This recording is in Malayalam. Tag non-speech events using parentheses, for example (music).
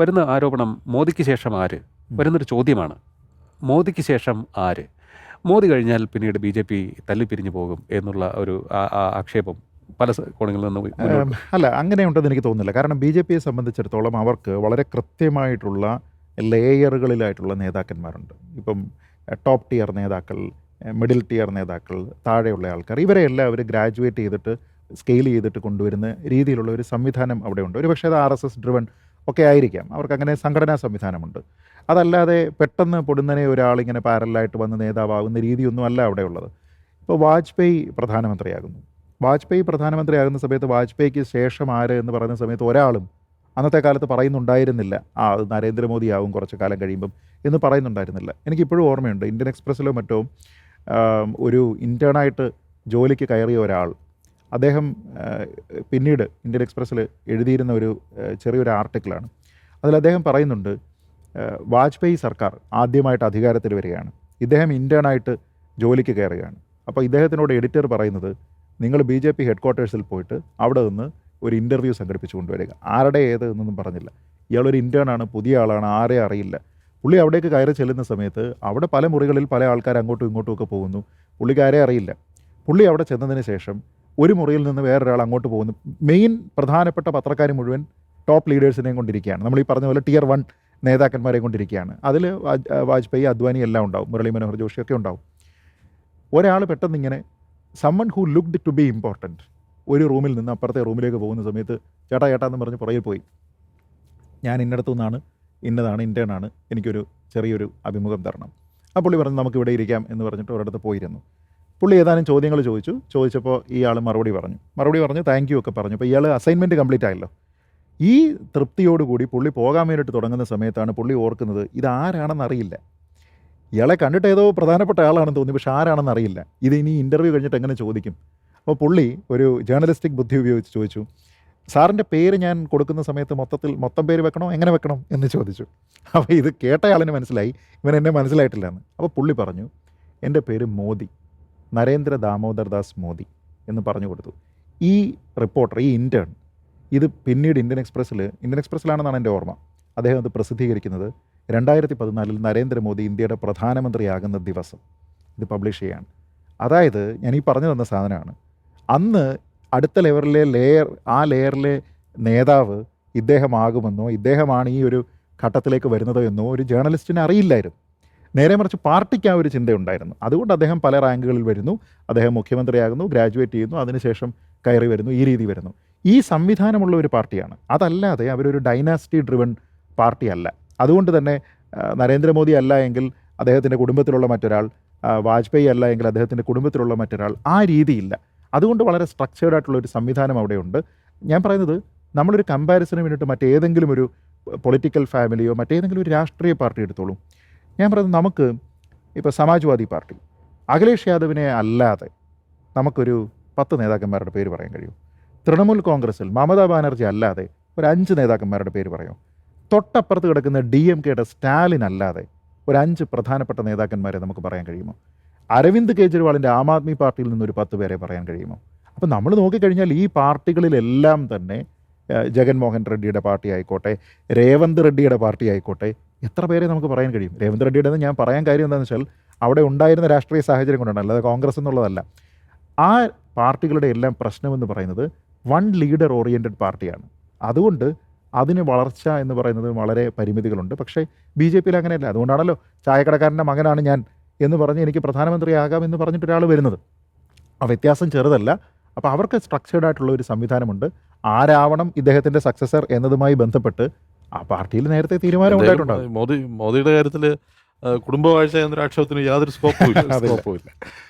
വരുന്ന ആരോപണം മോദിക്ക് ശേഷം ആര്? വരുന്നൊരു ചോദ്യമാണ്. മോദിക്ക് ശേഷം ആര്? മോദി കഴിഞ്ഞാൽ പിന്നീട് ബി ജെ പി തല്ലിപ്പിരിഞ്ഞു പോകും എന്നുള്ള ഒരു ആക്ഷേപം പല കോണങ്ങളിൽ നിന്ന് അല്ല അങ്ങനെ അല്ല അങ്ങനെയുണ്ടെന്ന് എനിക്ക് തോന്നുന്നില്ല. കാരണം ബി ജെ പിയെ സംബന്ധിച്ചിടത്തോളം അവർക്ക് വളരെ കൃത്യമായിട്ടുള്ള ലെയറുകളിലായിട്ടുള്ള നേതാക്കന്മാരുണ്ട്. ഇപ്പം ടോപ്പ് ടിയർ നേതാക്കൾ മിഡിൽ ടിയർ നേതാക്കൾ താഴെയുള്ള ആൾക്കാർ ഇവരെയെല്ലാം അവർ ഗ്രാജുവേറ്റ് ചെയ്തിട്ട് സ്കെയിൽ ചെയ്തിട്ട് കൊണ്ടുവരുന്ന രീതിയിലുള്ള ഒരു സംവിധാനം അവിടെ ഉണ്ട് ഒരു പക്ഷേ അത് ആർ എസ് എസ് ഡ്രിവൺ ഒക്കെ ആയിരിക്കാം. അവർക്ക് അങ്ങനെ സംഘടനാ സംവിധാനമുണ്ട്. അതല്ലാതെ പെട്ടെന്ന് പൊടുന്നനെ ഒരാളിങ്ങനെ പാരലായിട്ട് വന്ന് നേതാവാകുന്ന രീതിയൊന്നും അല്ല അവിടെ ഉള്ളത് ഇപ്പോൾ വാജ്പേയി പ്രധാനമന്ത്രിയാകുന്നു. വാജ്പേയി പ്രധാനമന്ത്രിയാകുന്ന സമയത്ത് വാജ്പേയിക്ക് ശേഷം ആര് എന്ന് പറയുന്ന സമയത്ത് ഒരാളും അന്നത്തെ കാലത്ത് പറയുന്നുണ്ടായിരുന്നില്ല. ആ അത് നരേന്ദ്രമോദിയാവും കുറച്ച് കാലം കഴിയുമ്പം എന്ന് പറയുന്നുണ്ടായിരുന്നില്ല. എനിക്കിപ്പോഴും ഓർമ്മയുണ്ട്. ഇന്ത്യൻ എക്സ്പ്രസ്സിലോ മറ്റോ ഒരു ഇന്റേണായിട്ട് ജോലിക്ക് കയറിയ ഒരാൾ അദ്ദേഹം പിന്നീട് ഇന്ത്യൻ എക്സ്പ്രസ്സിൽ എഴുതിയിരുന്ന ഒരു ചെറിയൊരു ആർട്ടിക്കിളാണ്. അതിൽ അദ്ദേഹം പറയുന്നുണ്ട് വാജ്പേയി സർക്കാർ ആദ്യമായിട്ട് അധികാരത്തിൽ വരികയാണ്. ഇദ്ദേഹം ഇന്റേണായിട്ട് ജോലിക്ക് കയറുകയാണ്. അപ്പോൾ ഇദ്ദേഹത്തിനോട് എഡിറ്റർ പറയുന്നത് നിങ്ങൾ ബി ജെ പി ഹെഡ് ക്വാർട്ടേഴ്സിൽ പോയിട്ട് അവിടെ നിന്ന് ഒരു ഇന്റർവ്യൂ സംഘടിപ്പിച്ചു കൊണ്ടുവരിക. ആരുടെ ഏത് എന്നൊന്നും പറഞ്ഞില്ല. ഇയാളൊരു ഇന്റേണാണ് പുതിയ ആളാണ് ആരെ അറിയില്ല. പുള്ളി അവിടേക്ക് കയറി ചെല്ലുന്ന സമയത്ത് അവിടെ പല മുറികളിൽ പല ആൾക്കാർ അങ്ങോട്ടും ഇങ്ങോട്ടും ഒക്കെ പോകുന്നു. പുള്ളിക്ക് ആരെ അറിയില്ല. പുള്ളി അവിടെ ചെന്നതിന് ശേഷം ഒരു മുറിയിൽ നിന്ന് വേറൊരാൾ അങ്ങോട്ട് പോകുന്നു. മെയിൻ പ്രധാനപ്പെട്ട പത്രക്കാർ മുഴുവൻ ടോപ്പ് ലീഡേഴ്സിനെയും കൊണ്ടിരിക്കുകയാണ്. നമ്മൾ ഈ പറഞ്ഞ പോലെ ടിയർ വൺ നേതാക്കന്മാരെ കൊണ്ടിരിക്കുകയാണ്. അതിൽ വാജ്പേയി അദ്വാനി എല്ലാം ഉണ്ടാവും. മുരളി മനോഹർ ജോഷിയൊക്കെ ഉണ്ടാവും. ഒരാൾ പെട്ടെന്ന് ഇങ്ങനെ summon who looked to be important ഒരു റൂമിൽ നിന്ന് അപ്പുറത്തെ റൂമിലേക്ക് പോകുന്ന സമയത്ത് ചേട്ടാ ചേട്ടാ എന്ന് പറഞ്ഞ് പുറകിൽ പോയി. ഞാൻ ഇന്നടത്തു നിന്നാണ് ഇന്നതാണ് ഇന്റേണാണ് എനിക്കൊരു ചെറിയൊരു അഭിമുഖം തരണം. ആ പുള്ളി പറഞ്ഞു നമുക്ക് ഇവിടെ ഇരിക്കാം എന്ന് പറഞ്ഞിട്ട് ഒരിടത്ത് പോയിരുന്നു. പുള്ളി ഏതാനും ചോദ്യങ്ങൾ ചോദിച്ചു. ചോദിച്ചപ്പോൾ ഇയാൾ മറുപടി പറഞ്ഞു. മറുപടി പറഞ്ഞു താങ്ക് യു ഒക്കെ പറഞ്ഞു. അപ്പോൾ ഇയാൾ അസൈൻമെന്റ് കംപ്ലീറ്റ് ആയല്ലോ. ഈ തൃപ്തിയോടുകൂടി പുള്ളി പോകാൻ വേണ്ടിയിട്ട് തുടങ്ങുന്ന സമയത്താണ് പുള്ളി ഓർക്കുന്നത് ഇതാരാണെന്ന് അറിയില്ല. ഇയാളെ കണ്ടിട്ട് ഏതോ പ്രധാനപ്പെട്ട ആളാണെന്ന് തോന്നി പക്ഷെ ആരാണെന്ന് അറിയില്ല. ഇത് ഇനി ഇന്റർവ്യൂ കഴിഞ്ഞിട്ട് എങ്ങനെ ചോദിക്കും? അപ്പോൾ പുള്ളി ഒരു ജേർണലിസ്റ്റിക് ബുദ്ധി ഉപയോഗിച്ച് ചോദിച്ചു സാറിന്റെ പേര് ഞാൻ കൊടുക്കുന്ന സമയത്ത് മൊത്തത്തിൽ മൊത്തം പേര് വെക്കണോ? എങ്ങനെ വെക്കണം? എന്ന് ചോദിച്ചു. അപ്പോൾ ഇത് കേട്ടയാളിന് മനസ്സിലായി ഇവൻ എന്നെ മനസ്സിലായിട്ടില്ല അപ്പോൾ പുള്ളി പറഞ്ഞു എന്റെ പേര് മോദി. നരേന്ദ്ര ദാമോദർ ദാസ് മോദി എന്ന് പറഞ്ഞു കൊടുത്തു. ഈ റിപ്പോർട്ടർ ഈ ഇന്റേൺ ഇത് പിന്നീട് ഇന്ത്യൻ എക്സ്പ്രസ്സിൽ ഇന്ത്യൻ എക്സ്പ്രസ്സിലാണെന്നാണ് എന്റെ ഓർമ്മ. അദ്ദേഹം അത് പ്രസിദ്ധീകരിക്കുന്നത് രണ്ടായിരത്തി പതിനാലിൽ നരേന്ദ്രമോദി ഇന്ത്യയുടെ പ്രധാനമന്ത്രിയാകുന്ന ദിവസം. ഇത് പബ്ലിഷ് ചെയ്യാണ്. അതായത് ഞാൻ ഈ പറഞ്ഞു തന്ന സാധനമാണ്. അന്ന് അടുത്ത ലെവലിലെ ലെയർ ആ ലെയറിലെ നേതാവ് ഇദ്ദേഹമാകുമെന്നോ ഇദ്ദേഹമാണ് ഈ ഒരു ഘട്ടത്തിലേക്ക് വരുന്നത് എന്നോ ഒരു ജേർണലിസ്റ്റിന് അറിയില്ലായിരുന്നു. നേരെ മറിച്ച് പാർട്ടിക്ക് ആ ഒരു ചിന്തയുണ്ടായിരുന്നു. അതുകൊണ്ട് അദ്ദേഹം പല റാങ്കുകളിൽ വരുന്നു. അദ്ദേഹം മുഖ്യമന്ത്രിയാകുന്നു ഗ്രാജുവേറ്റ് ചെയ്യുന്നു അതിനുശേഷം കയറി വരുന്നു ഈ രീതി വരുന്നു. ഈ സംവിധാനമുള്ള ഒരു പാർട്ടിയാണ്. അതല്ലാതെ അവരൊരു ഡൈനാസ്റ്റി ഡ്രിവൺ പാർട്ടി അല്ല അതുകൊണ്ട് തന്നെ നരേന്ദ്രമോദി അല്ല എങ്കിൽ അദ്ദേഹത്തിന്റെ കുടുംബത്തിലുള്ള മറ്റൊരാൾ വാജ്പേയി അല്ല എങ്കിൽ അദ്ദേഹത്തിന്റെ കുടുംബത്തിലുള്ള മറ്റൊരാൾ ആ രീതിയില്ല. അതുകൊണ്ട് വളരെ സ്ട്രക്ചേർഡ് ആയിട്ടുള്ള ഒരു സംവിധാനം അവിടെയുണ്ട്. ഞാൻ പറയുന്നത് നമ്മളൊരു കമ്പാരിസന് വേണ്ടിയിട്ട് മറ്റേതെങ്കിലും ഒരു പൊളിറ്റിക്കൽ ഫാമിലിയോ മറ്റേതെങ്കിലും ഒരു രാഷ്ട്രീയ പാർട്ടി എടുത്തോളൂ. ഞാൻ പറയുന്നത് നമുക്ക് ഇപ്പോൾ സമാജ്വാദി പാർട്ടി അഖിലേഷ് യാദവിനെ അല്ലാതെ നമുക്കൊരു പത്ത് നേതാക്കന്മാരുടെ പേര് പറയാൻ കഴിയും. തൃണമൂൽ കോൺഗ്രസിൽ മമതാ ബാനർജി അല്ലാതെ ഒരു അഞ്ച് നേതാക്കന്മാരുടെ പേര് പറയും. തൊട്ടപ്പുറത്ത് കിടക്കുന്ന ഡി എം കെയുടെ സ്റ്റാലിൻ അല്ലാതെ ഒരു അഞ്ച് പ്രധാനപ്പെട്ട നേതാക്കന്മാരെ നമുക്ക് പറയാൻ കഴിയുമോ? അരവിന്ദ് കെജ്രിവാളിന്റെ ആം ആദ്മി പാർട്ടിയിൽ നിന്നൊരു പത്ത് പേരെ പറയാൻ കഴിയുമോ? അപ്പോൾ നമ്മൾ നോക്കിക്കഴിഞ്ഞാൽ ഈ പാർട്ടികളിലെല്ലാം തന്നെ ജഗൻമോഹൻ റെഡ്ഡിയുടെ പാർട്ടി ആയിക്കോട്ടെ രേവന്ത് റെഡ്ഡിയുടെ പാർട്ടി ആയിക്കോട്ടെ എത്ര പേരെ നമുക്ക് പറയാൻ കഴിയും? രേവന്ത് റെഡ്ഡിയുടെ ഞാൻ പറയാൻ കാര്യം എന്താണെന്ന് വെച്ചാൽ അവിടെ ഉണ്ടായിരുന്ന രാഷ്ട്രീയ സാഹചര്യം കൊണ്ടാണ് അല്ലാതെ കോൺഗ്രസ് എന്നുള്ളതല്ല. ആ പാർട്ടികളുടെ എല്ലാം പ്രശ്നമെന്ന് പറയുന്നത് വൺ ലീഡർ ഓറിയന്റഡ് പാർട്ടിയാണ്. അതുകൊണ്ട് അതിന് വളർച്ച എന്ന് പറയുന്നത് വളരെ പരിമിതികളുണ്ട്. പക്ഷേ ബി ജെ പിയിൽ അങ്ങനെയല്ല. അതുകൊണ്ടാണല്ലോ ചായക്കടക്കാരന്റെ മകനാണ് ഞാൻ എന്ന് പറഞ്ഞ് എനിക്ക് പ്രധാനമന്ത്രിയാകാം എന്ന് പറഞ്ഞിട്ട് ഒരാൾ വരുന്നത്. ആ വ്യത്യാസം ചെറുതല്ല. അപ്പോൾ അവർക്ക് സ്ട്രക്ചേർഡ് ആയിട്ടുള്ള ഒരു സംവിധാനമുണ്ട്. ആരാവണം ഇദ്ദേഹത്തിന്റെ സക്സസർ എന്നതുമായി ബന്ധപ്പെട്ട് ആ പാർട്ടിയിൽ നേരത്തെ തീരുമാനം ഉണ്ടായിട്ടുണ്ടാകും മോദി മോദിയുടെ കാര്യത്തിൽ കുടുംബവാഴ്ച എന്നൊരു ആക്ഷേപത്തിന് യാതൊരു സ്കോപ്പും ഇല്ല. (laughs)